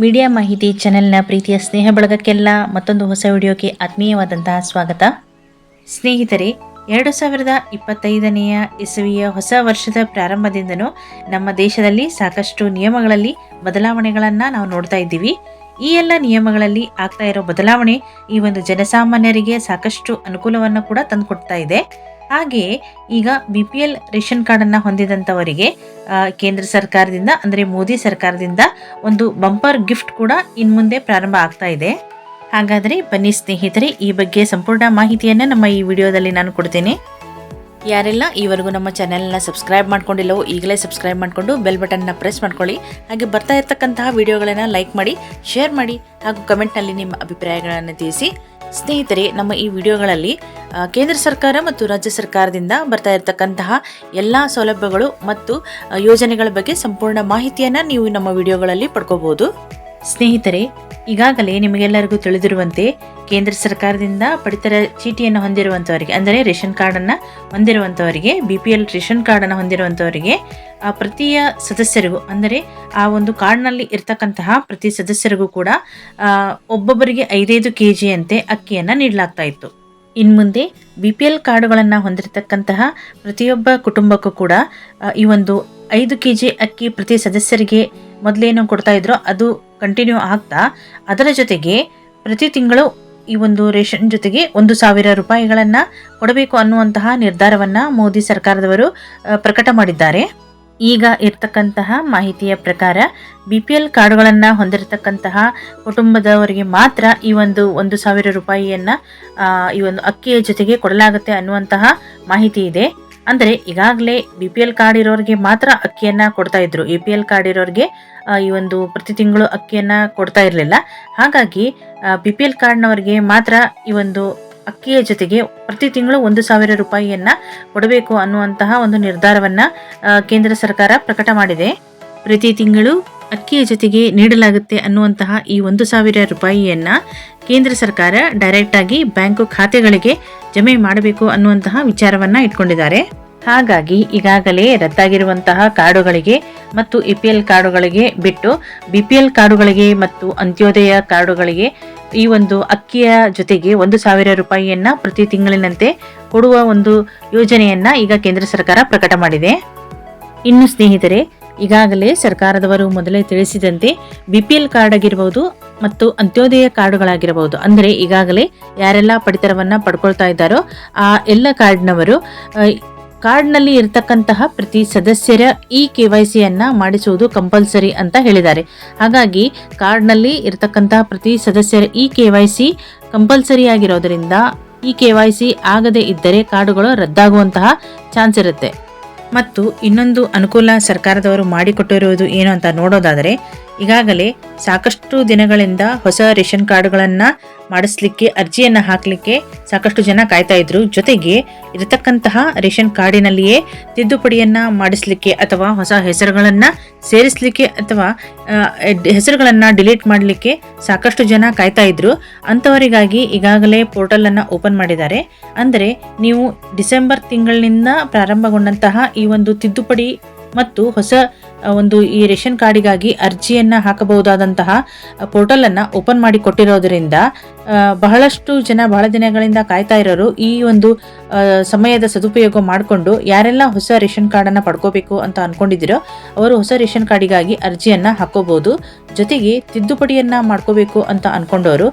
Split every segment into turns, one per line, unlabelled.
Media ಮಾಹಿತಿ ಚಾನೆಲ್ನ ಪ್ರೀತಿಯ ಸ್ನೇಹ ಬಳಗಕ್ಕೆಲ್ಲ ಮತ್ತೊಂದು ಹೊಸ ವಿಡಿಯೋಗೆ ಆತ್ಮೀಯವಾದಂತಹ ಸ್ವಾಗತ. ಸ್ನೇಹಿತರೆ, ಎರಡು ಸಾವಿರದ ಇಪ್ಪತ್ತೈದನೆಯ ಇಸವಿಯ ಹೊಸ ವರ್ಷದ ಪ್ರಾರಂಭದಿಂದನೂ ನಮ್ಮ ದೇಶದಲ್ಲಿ ಸಾಕಷ್ಟು ನಿಯಮಗಳಲ್ಲಿ ಬದಲಾವಣೆಗಳನ್ನು ನಾವು ನೋಡ್ತಾ ಇದ್ದೀವಿ. ಈ ಎಲ್ಲ ನಿಯಮಗಳಲ್ಲಿ ಆಗ್ತಾ ಇರೋ ಬದಲಾವಣೆ ಈ ಒಂದು ಜನಸಾಮಾನ್ಯರಿಗೆ ಸಾಕಷ್ಟು ಅನುಕೂಲವನ್ನು ಕೂಡ ತಂದುಕೊಡ್ತಾ ಇದೆ. ಹಾಗೆಯೇ ಈಗ ಬಿ ಪಿ ಎಲ್ ರೇಷನ್ ಕಾರ್ಡನ್ನು ಹೊಂದಿದಂಥವರಿಗೆ ಕೇಂದ್ರ ಸರ್ಕಾರದಿಂದ, ಅಂದರೆ ಮೋದಿ ಸರ್ಕಾರದಿಂದ ಒಂದು ಬಂಪರ್ ಗಿಫ್ಟ್ ಕೂಡ ಇನ್ನು ಮುಂದೆ ಪ್ರಾರಂಭ ಆಗ್ತಾ ಇದೆ. ಹಾಗಾದರೆ ಬನ್ನಿ ಸ್ನೇಹಿತರೆ, ಈ ಬಗ್ಗೆ ಸಂಪೂರ್ಣ ಮಾಹಿತಿಯನ್ನು ನಮ್ಮ ಈ ವಿಡಿಯೋದಲ್ಲಿ ನಾನು ಕೊಡ್ತೇನೆ. ಯಾರೆಲ್ಲ ಈವರೆಗೂ ನಮ್ಮ ಚಾನೆಲ್ನ ಸಬ್ಸ್ಕ್ರೈಬ್ ಮಾಡ್ಕೊಂಡಿಲ್ಲವೋ, ಈಗಲೇ ಸಬ್ಸ್ಕ್ರೈಬ್ ಮಾಡಿಕೊಂಡು ಬೆಲ್ ಬಟನ್ನ ಪ್ರೆಸ್ ಮಾಡ್ಕೊಳ್ಳಿ. ಹಾಗೆ ಬರ್ತಾ ಇರ್ತಕ್ಕಂತಹ ವಿಡಿಯೋಗಳನ್ನು ಲೈಕ್ ಮಾಡಿ, ಶೇರ್ ಮಾಡಿ, ಹಾಗೂ ಕಮೆಂಟ್ನಲ್ಲಿ ನಿಮ್ಮ ಅಭಿಪ್ರಾಯಗಳನ್ನು ತಿಳಿಸಿ. ಸ್ನೇಹಿತರೆ, ನಮ್ಮ ಈ ವಿಡಿಯೋಗಳಲ್ಲಿ ಕೇಂದ್ರ ಸರ್ಕಾರ ಮತ್ತು ರಾಜ್ಯ ಸರ್ಕಾರದಿಂದ ಬರ್ತಾ ಇರತಕ್ಕಂತಹ ಎಲ್ಲ ಸೌಲಭ್ಯಗಳು ಮತ್ತು ಯೋಜನೆಗಳ ಬಗ್ಗೆ ಸಂಪೂರ್ಣ ಮಾಹಿತಿಯನ್ನು ನೀವು ನಮ್ಮ ವಿಡಿಯೋಗಳಲ್ಲಿ ಪಡ್ಕೋಬಹುದು. ಸ್ನೇಹಿತರೆ, ಈಗಾಗಲೇ ನಿಮಗೆಲ್ಲರಿಗೂ ತಿಳಿದಿರುವಂತೆ ಕೇಂದ್ರ ಸರ್ಕಾರದಿಂದ ಪಡಿತರ ಚೀಟಿಯನ್ನು ಹೊಂದಿರುವಂಥವರಿಗೆ ಅಂದರೆ ರೇಷನ್ ಕಾರ್ಡನ್ನು ಹೊಂದಿರುವಂಥವರಿಗೆ ಬಿ ಪಿ ಎಲ್ ರೇಷನ್ ಕಾರ್ಡನ್ನು ಹೊಂದಿರುವಂಥವರಿಗೆ ಆ ಪ್ರತಿಯ ಸದಸ್ಯರಿಗೂ, ಅಂದರೆ ಆ ಒಂದು ಕಾರ್ಡ್ನಲ್ಲಿ ಇರ್ತಕ್ಕಂತಹ ಪ್ರತಿ ಸದಸ್ಯರಿಗೂ ಕೂಡ ಒಬ್ಬೊಬ್ಬರಿಗೆ ಐದೈದು ಕೆ ಜಿಯಂತೆ ಅಕ್ಕಿಯನ್ನು ನೀಡಲಾಗ್ತಾ ಇತ್ತು. ಇನ್ನು ಮುಂದೆ ಬಿ ಪಿ ಎಲ್ ಕಾರ್ಡುಗಳನ್ನು ಹೊಂದಿರತಕ್ಕಂತಹ ಪ್ರತಿಯೊಬ್ಬ ಕುಟುಂಬಕ್ಕೂ ಕೂಡ ಈ ಒಂದು ಐದು ಕೆ ಜಿ ಅಕ್ಕಿ ಪ್ರತಿ ಸದಸ್ಯರಿಗೆ ಮೊದಲೇನು ಕೊಡ್ತಾ ಇದ್ರೋ ಅದು ಕಂಟಿನ್ಯೂ ಆಗ್ತಾ, ಅದರ ಜೊತೆಗೆ ಪ್ರತಿ ತಿಂಗಳು ಈ ಒಂದು ರೇಷನ್ ಜೊತೆಗೆ ಒಂದು ಸಾವಿರ ರೂಪಾಯಿಗಳನ್ನು ಕೊಡಬೇಕು ಅನ್ನುವಂತಹ ನಿರ್ಧಾರವನ್ನು ಮೋದಿ ಸರ್ಕಾರದವರು ಪ್ರಕಟ ಮಾಡಿದ್ದಾರೆ. ಈಗ ಇರ್ತಕ್ಕಂತಹ ಮಾಹಿತಿಯ ಪ್ರಕಾರ ಬಿ ಪಿ ಎಲ್ ಕಾರ್ಡುಗಳನ್ನು ಹೊಂದಿರತಕ್ಕಂತಹ ಕುಟುಂಬದವರಿಗೆ ಮಾತ್ರ ಈ ಒಂದು ಒಂದು ಸಾವಿರ ರೂಪಾಯಿಯನ್ನು ಈ ಒಂದು ಅಕ್ಕಿಯ ಜೊತೆಗೆ ಕೊಡಲಾಗುತ್ತೆ ಅನ್ನುವಂತಹ ಮಾಹಿತಿ ಇದೆ. ಅಂದರೆ ಈಗಾಗಲೇ ಬಿ ಪಿ ಎಲ್ ಕಾರ್ಡ್ ಇರೋರಿಗೆ ಮಾತ್ರ ಅಕ್ಕಿಯನ್ನು ಕೊಡ್ತಾ ಇದ್ರು. ಎ ಪಿ ಎಲ್ ಕಾರ್ಡ್ ಇರೋರಿಗೆ ಈ ಒಂದು ಪ್ರತಿ ತಿಂಗಳು ಅಕ್ಕಿಯನ್ನು ಕೊಡ್ತಾ ಇರಲಿಲ್ಲ. ಹಾಗಾಗಿ ಬಿ ಪಿ ಎಲ್ ಕಾರ್ಡ್ನವರಿಗೆ ಮಾತ್ರ ಈ ಒಂದು ಅಕ್ಕಿಯ ಜೊತೆಗೆ ಪ್ರತಿ ತಿಂಗಳು ಒಂದು ಸಾವಿರ ರೂಪಾಯಿಯನ್ನು ಕೊಡಬೇಕು ಅನ್ನುವಂತಹ ಒಂದು ನಿರ್ಧಾರವನ್ನು ಕೇಂದ್ರ ಸರ್ಕಾರ ಪ್ರಕಟ ಮಾಡಿದೆ. ಪ್ರತಿ ತಿಂಗಳು ಅಕ್ಕಿಯ ಜೊತೆಗೆ ನೀಡಲಾಗುತ್ತೆ ಅನ್ನುವಂತಹ ಈ ಒಂದು ಸಾವಿರ ರೂಪಾಯಿಯನ್ನು ಕೇಂದ್ರ ಸರ್ಕಾರ ಡೈರೆಕ್ಟ್ ಆಗಿ ಬ್ಯಾಂಕು ಖಾತೆಗಳಿಗೆ ಜಮೆ ಮಾಡಬೇಕು ಅನ್ನುವಂತಹ ವಿಚಾರವನ್ನ ಇಟ್ಕೊಂಡಿದ್ದಾರೆ. ಹಾಗಾಗಿ ಈಗಾಗಲೇ ರದ್ದಾಗಿರುವಂತಹ ಕಾರ್ಡುಗಳಿಗೆ ಮತ್ತು ಎ ಪಿ ಎಲ್ ಕಾರ್ಡುಗಳಿಗೆ ಬಿಟ್ಟು ಬಿ ಪಿ ಎಲ್ ಕಾರ್ಡುಗಳಿಗೆ ಮತ್ತು ಅಂತ್ಯೋದಯ ಕಾರ್ಡುಗಳಿಗೆ ಈ ಒಂದು ಅಕ್ಕಿಯ ಜೊತೆಗೆ ಒಂದು ಸಾವಿರ ರೂಪಾಯಿಯನ್ನ ಪ್ರತಿ ತಿಂಗಳಿನಂತೆ ಕೊಡುವ ಒಂದು ಯೋಜನೆಯನ್ನ ಈಗ ಕೇಂದ್ರ ಸರ್ಕಾರ ಪ್ರಕಟ ಮಾಡಿದೆ. ಇನ್ನು ಸ್ನೇಹಿತರೆ ಈಗಾಗಲೇ ಸರ್ಕಾರದವರು ಮೊದಲೇ ತಿಳಿಸಿದಂತೆ ಬಿಪಿಎಲ್ ಕಾರ್ಡ್ ಆಗಿರಬಹುದು ಮತ್ತು ಅಂತ್ಯೋದಯ ಕಾರ್ಡ್ಗಳಾಗಿರಬಹುದು ಅಂದರೆ ಈಗಾಗಲೇ ಯಾರೆಲ್ಲ ಪಡಿತರವನ್ನ ಪಡ್ಕೊಳ್ತಾ ಇದ್ದಾರೋ ಆ ಎಲ್ಲ ಕಾರ್ಡ್ನವರು ಕಾರ್ಡ್ನಲ್ಲಿ ಇರತಕ್ಕಂತಹ ಪ್ರತಿ ಸದಸ್ಯರ ಇ ಕೆ ವೈ ಸಿಯನ್ನ ಮಾಡಿಸುವುದು ಕಂಪಲ್ಸರಿ ಅಂತ ಹೇಳಿದ್ದಾರೆ. ಹಾಗಾಗಿ ಕಾರ್ಡ್ನಲ್ಲಿ ಇರತಕ್ಕಂತಹ ಪ್ರತಿ ಸದಸ್ಯರ E K Y C compulsory ಆಗಿರೋದ್ರಿಂದ ಈ ಕೆ ವೈ ಸಿ ಆಗದೇ ಇದ್ದರೆ ಕಾರ್ಡುಗಳು ರದ್ದಾಗುವಂತಹ ಚಾನ್ಸ್ ಇರುತ್ತೆ. ಮತ್ತು ಇನ್ನೊಂದು ಅನುಕೂಲ ಸರ್ಕಾರದವರು ಮಾಡಿಕೊಟ್ಟಿರುವುದು ಏನು ಅಂತ ನೋಡೋದಾದರೆ ಈಗಾಗಲೇ ಸಾಕಷ್ಟು ದಿನಗಳಿಂದ ಹೊಸ ರೇಷನ್ ಕಾರ್ಡ್ಗಳನ್ನು ಮಾಡಿಸ್ಲಿಕ್ಕೆ, ಅರ್ಜಿಯನ್ನು ಹಾಕಲಿಕ್ಕೆ ಸಾಕಷ್ಟು ಜನ ಕಾಯ್ತಾ ಇದ್ರು. ಜೊತೆಗೆ ಇರತಕ್ಕಂತಹ ರೇಷನ್ ಕಾರ್ಡಿನಲ್ಲಿಯೇ ತಿದ್ದುಪಡಿಯನ್ನು ಮಾಡಿಸ್ಲಿಕ್ಕೆ ಅಥವಾ ಹೊಸ ಹೆಸರುಗಳನ್ನು ಸೇರಿಸಲಿಕ್ಕೆ ಅಥವಾ ಹೆಸರುಗಳನ್ನು ಡಿಲೀಟ್ ಮಾಡಲಿಕ್ಕೆ ಸಾಕಷ್ಟು ಜನ ಕಾಯ್ತಾ ಇದ್ರು. ಅಂಥವರಿಗಾಗಿ ಈಗಾಗಲೇ ಪೋರ್ಟಲನ್ನು ಓಪನ್ ಮಾಡಿದ್ದಾರೆ. ಅಂದರೆ, ನೀವು ಡಿಸೆಂಬರ್ ತಿಂಗಳಿನಿಂದ ಪ್ರಾರಂಭಗೊಂಡಂತಹ ಈ ಒಂದು ತಿದ್ದುಪಡಿ ಮತ್ತು ಹೊಸ ಒಂದು ಈ ರೇಷನ್ ಕಾರ್ಡಿಗಾಗಿ ಅರ್ಜಿಯನ್ನು ಹಾಕಬಹುದಾದಂತಹ ಪೋರ್ಟಲನ್ನು ಓಪನ್ ಮಾಡಿ ಕೊಟ್ಟಿರೋದರಿಂದ ಬಹಳಷ್ಟು ಜನ ಬಹಳ ದಿನಗಳಿಂದ ಕಾಯ್ತಾ ಇರೋರು ಈ ಒಂದು ಸಮಯದ ಸದುಪಯೋಗ ಮಾಡಿಕೊಂಡು ಯಾರೆಲ್ಲ ಹೊಸ ರೇಷನ್ ಕಾರ್ಡನ್ನು ಪಡ್ಕೋಬೇಕು ಅಂತ ಅಂದ್ಕೊಂಡಿದ್ದೀರೋ ಅವರು ಹೊಸ ರೇಷನ್ ಕಾರ್ಡಿಗಾಗಿ ಅರ್ಜಿಯನ್ನು ಹಾಕೋಬಹುದು ಜೊತೆಗೆ ತಿದ್ದುಪಡಿಯನ್ನು ಮಾಡ್ಕೋಬೇಕು ಅಂತ ಅನ್ಕೊಂಡವರು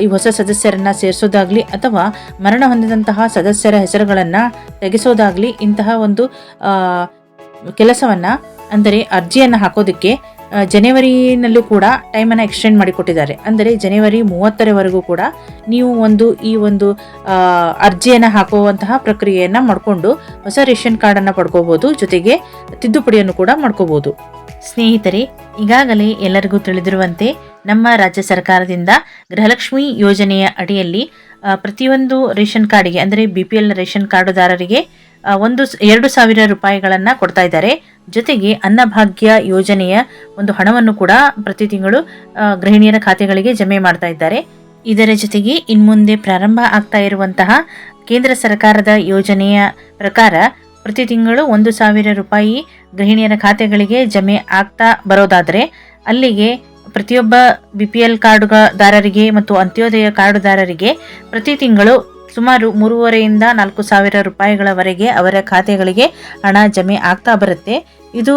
ಈ ಹೊಸ ಸದಸ್ಯರನ್ನ ಸೇರಿಸೋದಾಗ್ಲಿ ಅಥವಾ ಮರಣ ಹೊಂದಿದಂತಹ ಸದಸ್ಯರ ಹೆಸರುಗಳನ್ನು ತೆಗೆಸೋದಾಗ್ಲಿ ಇಂತಹ ಒಂದು ಕೆಲಸವನ್ನ, ಅಂದರೆ ಅರ್ಜಿಯನ್ನು ಹಾಕೋದಕ್ಕೆ ಜನವರಿನಲ್ಲೂ ಕೂಡ ಟೈಮನ್ನು ಎಕ್ಸ್ಟೆಂಡ್ ಮಾಡಿಕೊಟ್ಟಿದ್ದಾರೆ. ಅಂದರೆ ಜನವರಿ ಮೂವತ್ತರವರೆಗೂ ಕೂಡ ನೀವು ಒಂದು, ಈ ಒಂದು ಅರ್ಜಿಯನ್ನು ಹಾಕುವಂತಹ ಪ್ರಕ್ರಿಯೆಯನ್ನು ಮಾಡಿಕೊಂಡು ಹೊಸ ರೇಷನ್ ಕಾರ್ಡನ್ನು ಪಡ್ಕೋಬೋದು ಜೊತೆಗೆ ತಿದ್ದುಪಡಿಯನ್ನು ಕೂಡ ಮಾಡ್ಕೋಬೋದು ಸ್ನೇಹಿತರೆ, ಈಗಾಗಲೇ ಎಲ್ಲರಿಗೂ ತಿಳಿದಿರುವಂತೆ ನಮ್ಮ ರಾಜ್ಯ ಸರ್ಕಾರದಿಂದ ಗೃಹಲಕ್ಷ್ಮಿ ಯೋಜನೆಯ ಅಡಿಯಲ್ಲಿ ಪ್ರತಿಯೊಂದು ರೇಷನ್ ಕಾರ್ಡಿಗೆ, ಅಂದರೆ ಬಿ ಪಿ ಎಲ್ ರೇಷನ್ ಕಾರ್ಡುದಾರರಿಗೆ ಒಂದು ಎರಡು ಸಾವಿರ ರೂಪಾಯಿಗಳನ್ನು ಕೊಡ್ತಾ ಇದ್ದಾರೆ. ಜೊತೆಗೆ ಅನ್ನಭಾಗ್ಯ ಯೋಜನೆಯ ಒಂದು ಹಣವನ್ನು ಕೂಡ ಪ್ರತಿ ತಿಂಗಳು ಗೃಹಿಣಿಯರ ಖಾತೆಗಳಿಗೆ ಜಮೆ ಮಾಡ್ತಾ ಇದ್ದಾರೆ. ಇದರ ಜೊತೆಗೆ ಇನ್ಮುಂದೆ ಪ್ರಾರಂಭ ಆಗ್ತಾ ಇರುವಂತಹ ಕೇಂದ್ರ ಸರ್ಕಾರದ ಯೋಜನೆಯ ಪ್ರಕಾರ ಪ್ರತಿ ತಿಂಗಳು ಒಂದು ಸಾವಿರ ರೂಪಾಯಿ ಗೃಹಿಣಿಯರ ಖಾತೆಗಳಿಗೆ ಜಮೆ ಆಗ್ತಾ ಬರೋದಾದರೆ, ಅಲ್ಲಿಗೆ ಪ್ರತಿಯೊಬ್ಬ ಬಿ ಪಿ ಎಲ್ ಕಾರ್ಡುದಾರರಿಗೆ ಮತ್ತು ಅಂತ್ಯೋದಯ ಕಾರ್ಡುದಾರರಿಗೆ ಪ್ರತಿ ತಿಂಗಳು ಸುಮಾರು ಮೂರುವರೆಯಿಂದ ನಾಲ್ಕು ಸಾವಿರ ರೂಪಾಯಿಗಳವರೆಗೆ ಅವರ ಖಾತೆಗಳಿಗೆ ಹಣ ಜಮೆ ಆಗ್ತಾ ಬರುತ್ತೆ. ಇದು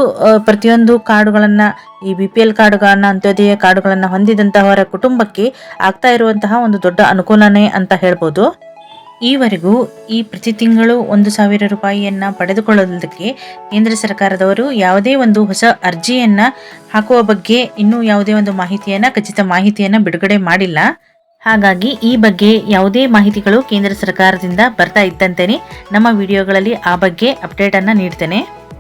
ಪ್ರತಿಯೊಂದು ಕಾರ್ಡುಗಳನ್ನು, ಈ ಬಿ ಪಿ ಎಲ್ ಕಾರ್ಡುಗಳನ್ನು, ಅಂತ್ಯೋದಯ ಕಾರ್ಡುಗಳನ್ನು ಹೊಂದಿದಂತಹವರ ಕುಟುಂಬಕ್ಕೆ ಆಗ್ತಾ ಇರುವಂತಹ ಒಂದು ದೊಡ್ಡ ಅನುಕೂಲನೇ ಅಂತ ಹೇಳ್ಬೋದು. ಈವರೆಗೂ ಈ ಪ್ರತಿ ತಿಂಗಳು ಒಂದು ಸಾವಿರ ರೂಪಾಯಿಯನ್ನು ಪಡೆದುಕೊಳ್ಳೋದಕ್ಕೆ ಕೇಂದ್ರ ಸರ್ಕಾರದವರು ಯಾವುದೇ ಒಂದು ಹೊಸ ಅರ್ಜಿಯನ್ನು ಹಾಕುವ ಬಗ್ಗೆ ಇನ್ನೂ ಯಾವುದೇ ಒಂದು ಮಾಹಿತಿಯನ್ನು, ಖಚಿತ ಮಾಹಿತಿಯನ್ನು ಬಿಡುಗಡೆ ಮಾಡಿಲ್ಲ. ಹಾಗಾಗಿ ಈ ಬಗ್ಗೆ ಯಾವುದೇ ಮಾಹಿತಿಗಳು ಕೇಂದ್ರ ಸರ್ಕಾರದಿಂದ ಬರ್ತಾ ಇದ್ದಂತೆಯೇ ನಮ್ಮ ವಿಡಿಯೋಗಳಲ್ಲಿ ಆ ಬಗ್ಗೆ ಅಪ್ಡೇಟ್ ಅನ್ನ ನೀಡ್ತೇನೆ.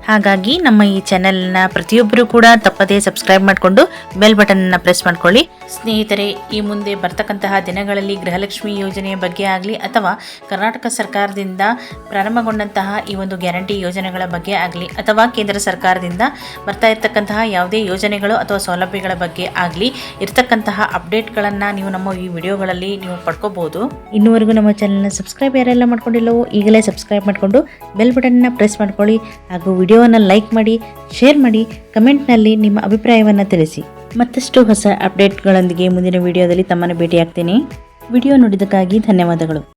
ಹಾಗಾಗಿ ನಮ್ಮ ಈ ಚಾನೆಲ್ನ ಪ್ರತಿಯೊಬ್ಬರು ಕೂಡ ತಪ್ಪದೇ ಸಬ್ಸ್ಕ್ರೈಬ್ ಮಾಡಿಕೊಂಡು ಬೆಲ್ ಬಟನ್ ಅನ್ನ ಪ್ರೆಸ್ ಮಾಡ್ಕೊಳ್ಳಿ. ಸ್ನೇಹಿತರೆ, ಈ ಮುಂದೆ ಬರ್ತಕ್ಕಂತಹ ದಿನಗಳಲ್ಲಿ ಗೃಹಲಕ್ಷ್ಮಿ ಯೋಜನೆಯ ಬಗ್ಗೆ ಆಗಲಿ ಅಥವಾ ಕರ್ನಾಟಕ ಸರ್ಕಾರದಿಂದ ಪ್ರಾರಂಭಗೊಂಡಂತಹ ಈ ಒಂದು ಗ್ಯಾರಂಟಿ ಯೋಜನೆಗಳ ಬಗ್ಗೆ ಆಗಲಿ ಅಥವಾ ಕೇಂದ್ರ ಸರ್ಕಾರದಿಂದ ಬರ್ತಾ ಇರ್ತಕ್ಕಂತಹ ಯಾವುದೇ ಯೋಜನೆಗಳು ಅಥವಾ ಸೌಲಭ್ಯಗಳ ಬಗ್ಗೆ ಆಗಲಿ ಇರ್ತಕ್ಕಂತಹ ಅಪ್ಡೇಟ್ಗಳನ್ನು ನೀವು ನಮ್ಮ ಈ ವಿಡಿಯೋಗಳಲ್ಲಿ ನೀವು ಪಡ್ಕೋಬಹುದು ಇನ್ನುವರೆಗೂ ನಮ್ಮ ಚಾನಲ್ನ ಸಬ್ಸ್ಕ್ರೈಬ್ ಯಾರೆಲ್ಲ ಮಾಡ್ಕೊಂಡಿಲ್ಲವೋ ಈಗಲೇ ಸಬ್ಸ್ಕ್ರೈಬ್ ಮಾಡಿಕೊಂಡು ಬೆಲ್ ಬಟನ್ನ ಪ್ರೆಸ್ ಮಾಡ್ಕೊಳ್ಳಿ. ಹಾಗೂ ವಿಡಿಯೋವನ್ನು ಲೈಕ್ ಮಾಡಿ, ಶೇರ್ ಮಾಡಿ, ಕಮೆಂಟ್ನಲ್ಲಿ ನಿಮ್ಮ ಅಭಿಪ್ರಾಯವನ್ನು ತಿಳಿಸಿ. ಮತ್ತಷ್ಟು ಹೊಸ ಅಪ್ಡೇಟ್ಗಳೊಂದಿಗೆ ಮುಂದಿನ ವಿಡಿಯೋದಲ್ಲಿ ತಮ್ಮನ್ನು ಭೇಟಿಯಾಗ್ತೀನಿ. ವಿಡಿಯೋ ನೋಡಿದ್ದಕ್ಕಾಗಿ ಧನ್ಯವಾದಗಳು.